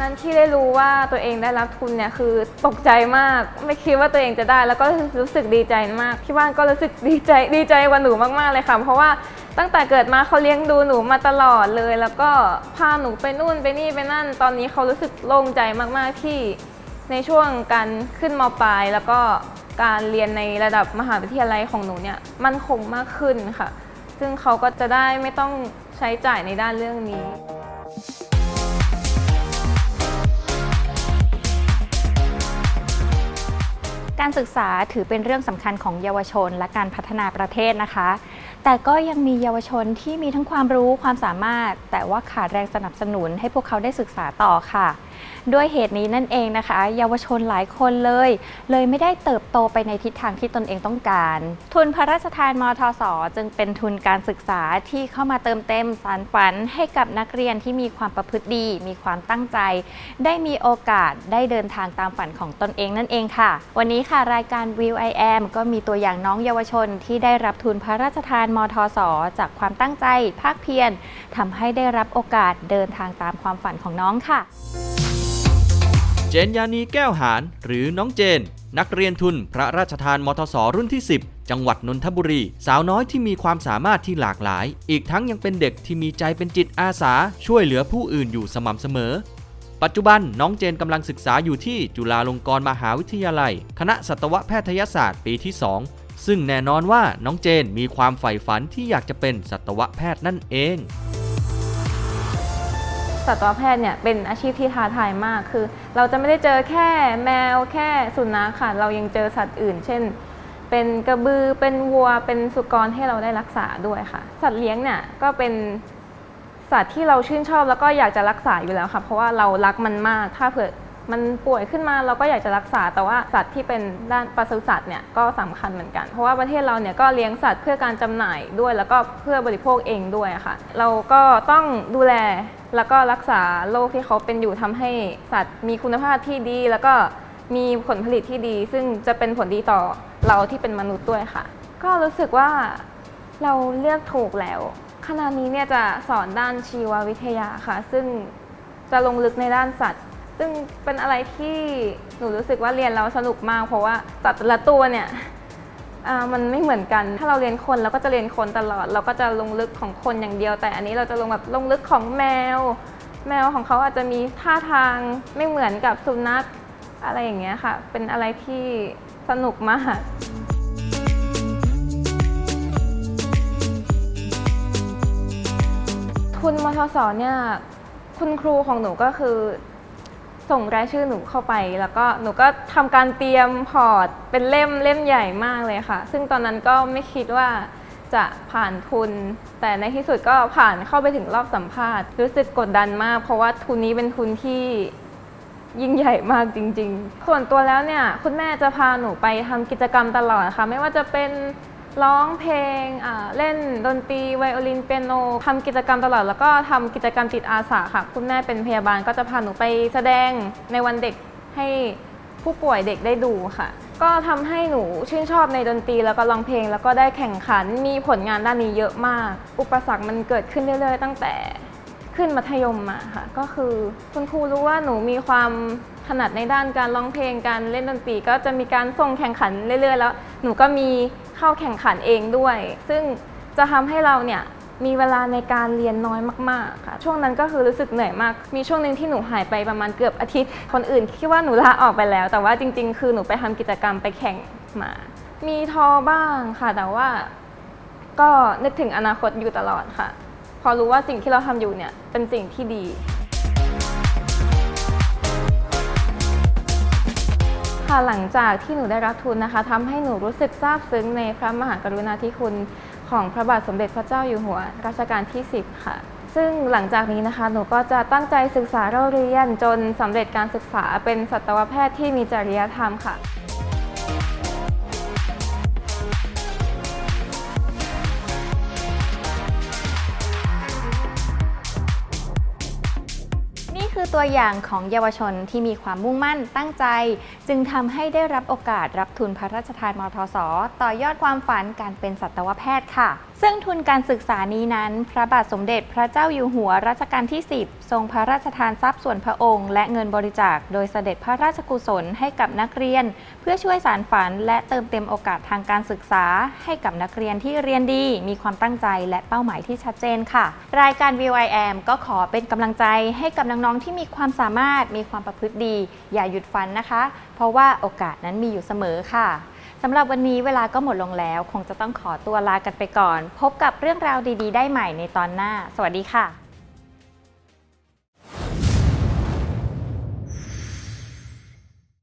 นั้นที่ได้รู้ว่าตัวเองได้รับทุนเนี่ยคือตกใจมาก ไม่คิดว่าตัวเองจะได้ แล้วก็รู้สึกดีใจมากที่บ้านก็รู้สึกดีใจดีใจกว่าหนูมากๆเลยค่ะ เพราะว่าตั้งแต่เกิดมาเขาเลี้ยงดูหนูมาตลอดเลย แล้วก็พาหนูไปนู่นไปนี่ไปนั่น ตอนนี้เขารู้สึกโล่งใจมากๆที่ในช่วงการขึ้นมปลายแล้วก็การเรียนในระดับมหาวิทยาลัยของหนูเนี่ยมั่นคงมากขึ้นค่ะ ซึ่งเขาก็จะได้ไม่ต้องใช้จ่ายในด้านเรื่องนี้ การศึกษาถือเป็นเรื่องสำคัญของเยาวชนและการพัฒนาประเทศนะคะ แต่ก็ยังมีเยาวชนที่มีทั้งความรู้ความสามารถ แต่ว่าขาดแรงสนับสนุนให้พวกเขาได้ศึกษาต่อค่ะ ด้วยเหตุนี้นั่นเองนะคะ เยาวชนหลายคนเลย เลยไม่ได้เติบโตไปในทิศทางที่ตนเองต้องการ ทุนพระราชทานมทสจึงเป็นทุนการศึกษาที่เข้ามาเติมเต็มสารฝันให้กับนักเรียนที่มีความประพฤติดี มีความตั้งใจ ได้มีโอกาสได้เดินทางตามฝันของตนเองนั่นเองค่ะ วันนี้ค่ะรายการ View I Am ก็มีตัวอย่างน้องเยาวชนที่ได้รับทุนพระราชทานมทสจากความตั้งใจ ภาคเพียรทำให้ได้รับโอกาสเดินทางตามความฝันของน้องค่ะ เจนยานีแก้วหานหรือน้องเจน นักเรียนทุนพระราชทานมทสรุ่นที่ 10 จังหวัดนนทบุรี สาวน้อยที่มีความสามารถที่หลากหลาย อีกทั้งยังเป็นเด็กที่มีใจเป็นจิตอาสา ช่วยเหลือผู้อื่นอยู่สม่ำเสมอ ปัจจุบันน้องเจนกำลังศึกษาอยู่ที่จุฬาลงกรณ์มหาวิทยาลัย คณะสัตวแพทยศาสตร์ปีที่ 2 ซึ่งแน่นอนว่าน้องเจนมีความใฝ่ฝันที่อยากจะเป็นสัตวแพทย์นั่นเอง สัตวแพทย์เนี่ยเป็นอาชีพที่ท้าทายมากคือ เราจะไม่ได้เจอแค่แมวแค่สุนัขค่ะเรายังเจอสัตว์อื่น เช่น เป็นกระบือเป็นวัวเป็นสุกรให้เราได้รักษาด้วยค่ะ สัตว์เลี้ยงเนี่ยก็เป็นสัตว์ที่เราชื่นชอบแล้วก็อยากจะรักษาอยู่แล้วค่ะ เพราะว่าเรารักมันมากถ้าเผื่อมันป่วยขึ้นมาเราก็อยากจะรักษา แต่ว่าสัตว์ที่เป็นด้านปศุสัตว์เนี่ยก็สำคัญเหมือนกัน เพราะว่าประเทศเราเนี่ยก็เลี้ยงสัตว์เพื่อการจำหน่ายด้วย แล้วก็เพื่อบริโภคเองด้วยค่ะ เราก็ต้องดูแล แล้วก็รักษาโรคที่เขาเป็นอยู่ทำให้สัตว์มีคุณภาพที่ดี แล้วก็มีผลผลิตที่ดี ซึ่งจะเป็นผลดีต่อเราที่เป็นมนุษย์ด้วยค่ะ ก็รู้สึกว่าเราเลือกถูกแล้วคณะนี้เนี่ยจะสอนด้านชีววิทยาค่ะ ซึ่งจะลงลึกในด้านสัตว์ ซึ่งเป็นอะไรที่หนูรู้สึกว่าเรียนแล้วสนุกมาก เพราะว่าสัตว์แต่ละตัวเนี่ย อ่ามันไม่เหมือนกัน ถ้าเราเรียนคนเราก็จะเรียนคนตลอด เราก็จะลงลึกของคนอย่างเดียว แต่อันนี้เราจะลงแบบลงลึกของแมว แมวของเขาอาจจะมีท่าทางไม่เหมือนกับสุนัขอะไรอย่างเงี้ยค่ะ เป็นอะไรที่สนุกมากทุนมทสเนี่ยคุณครูของหนูก็คือ ส่งรายชื่อหนูเข้าไป แล้วก็หนูก็ทำการเตรียมพอร์ตเป็นเล่มเล่มใหญ่มากเลยค่ะ ซึ่งตอนนั้นก็ไม่คิดว่าจะผ่านทุน แต่ในที่สุดก็ผ่านเข้าไปถึงรอบสัมภาษณ์ รู้สึกกดดันมาก เพราะว่าทุนนี้เป็นทุนที่ยิ่งใหญ่มากจริง ๆ ส่วนตัวแล้วเนี่ย คุณแม่จะพาหนูไปทำกิจกรรมตลอดค่ะ ไม่ว่าจะเป็น ร้องเพลงเล่นดนตรีไวโอลินเปียโนทำกิจกรรมตลอด แล้วก็ทำกิจกรรมจิตอาสาค่ะ คุณแม่เป็นพยาบาลก็จะพาหนูไปแสดงในวันเด็กให้ผู้ป่วยเด็กได้ดูค่ะ ก็ทำให้หนูชื่นชอบในดนตรีแล้วก็ร้องเพลง แล้วก็ได้แข่งขันมีผลงานด้านนี้เยอะมาก อุปสรรคมันเกิดขึ้นเรื่อยๆ ตั้งแต่ขึ้นมัธยมมาค่ะ ก็คือคุณครูรู้ว่าหนูมีความ ถนัดในด้านการร้องเพลงการเล่นดนตรี ก็จะมีการส่งแข่งขันเรื่อยๆ แล้ว หนูก็มีเข้าแข่งขันเองด้วย ซึ่งจะทำให้เราเนี่ยมีเวลาในการเรียนน้อยมากๆค่ะ ช่วงนั้นก็คือรู้สึกเหนื่อยมาก มีช่วงหนึ่งที่หนูหายไปประมาณเกือบอาทิตย์ คนอื่นคิดว่าหนูลาออกไปแล้ว แต่ว่าจริง ๆ คือหนูไปทำกิจกรรมไปแข่งมา มีท้อบ้างค่ะ แต่ว่า ก็นึกถึงอนาคตอยู่ตลอดค่ะ พอรู้ว่าสิ่งที่เราทำอยู่เนี่ยเป็นสิ่งที่ดี ค่ะ หลังจากที่หนูได้รับทุนนะคะทำให้หนูรู้สึกซาบซึ้งในพระมหากรุณาธิคุณของพระบาทสมเด็จพระเจ้าอยู่หัวรัชกาลที่ 10 ค่ะ ซึ่งหลังจากนี้นะคะ หนูก็จะตั้งใจศึกษาเราเรียนจนสำเร็จการศึกษาเป็นสัตวแพทย์ที่มีจริยธรรมค่ะ คือตัวอย่างของเยาวชนที่มีความมุ่งมั่นตั้งใจ จึงทำให้ได้รับโอกาสรับทุนพระราชทานมทสต่อยอดความฝันการเป็นสัตวแพทย์ค่ะ ซึ่งทุนการศึกษานี้นั้น พระบาทสมเด็จพระเจ้าอยู่หัวรัชกาลที่ 10 ทรงพระราชทานทรัพย์ส่วนพระองค์ และเงินบริจาค โดยเสด็จพระราชกุศลให้กับนักเรียน เพื่อช่วยสารฝัน และเติมเต็มโอกาสทางการศึกษา ให้กับนักเรียนที่เรียนดี มีความตั้งใจและเป้าหมายที่ชัดเจนค่ะ รายการ VYM ก็ขอเป็นกำลังใจให้กับน้องๆที่มีความสามารถมีความประพฤติดี อย่าหยุดฝันนะคะ เพราะว่าโอกาสนั้นมีอยู่เสมอค่ะ สำหรับวันนี้เวลาก็หมดลงแล้ว คงจะต้องขอตัวลากันไปก่อน พบกับเรื่องราวดี ๆ ได้ใหม่ในตอนหน้า สวัสดีค่ะ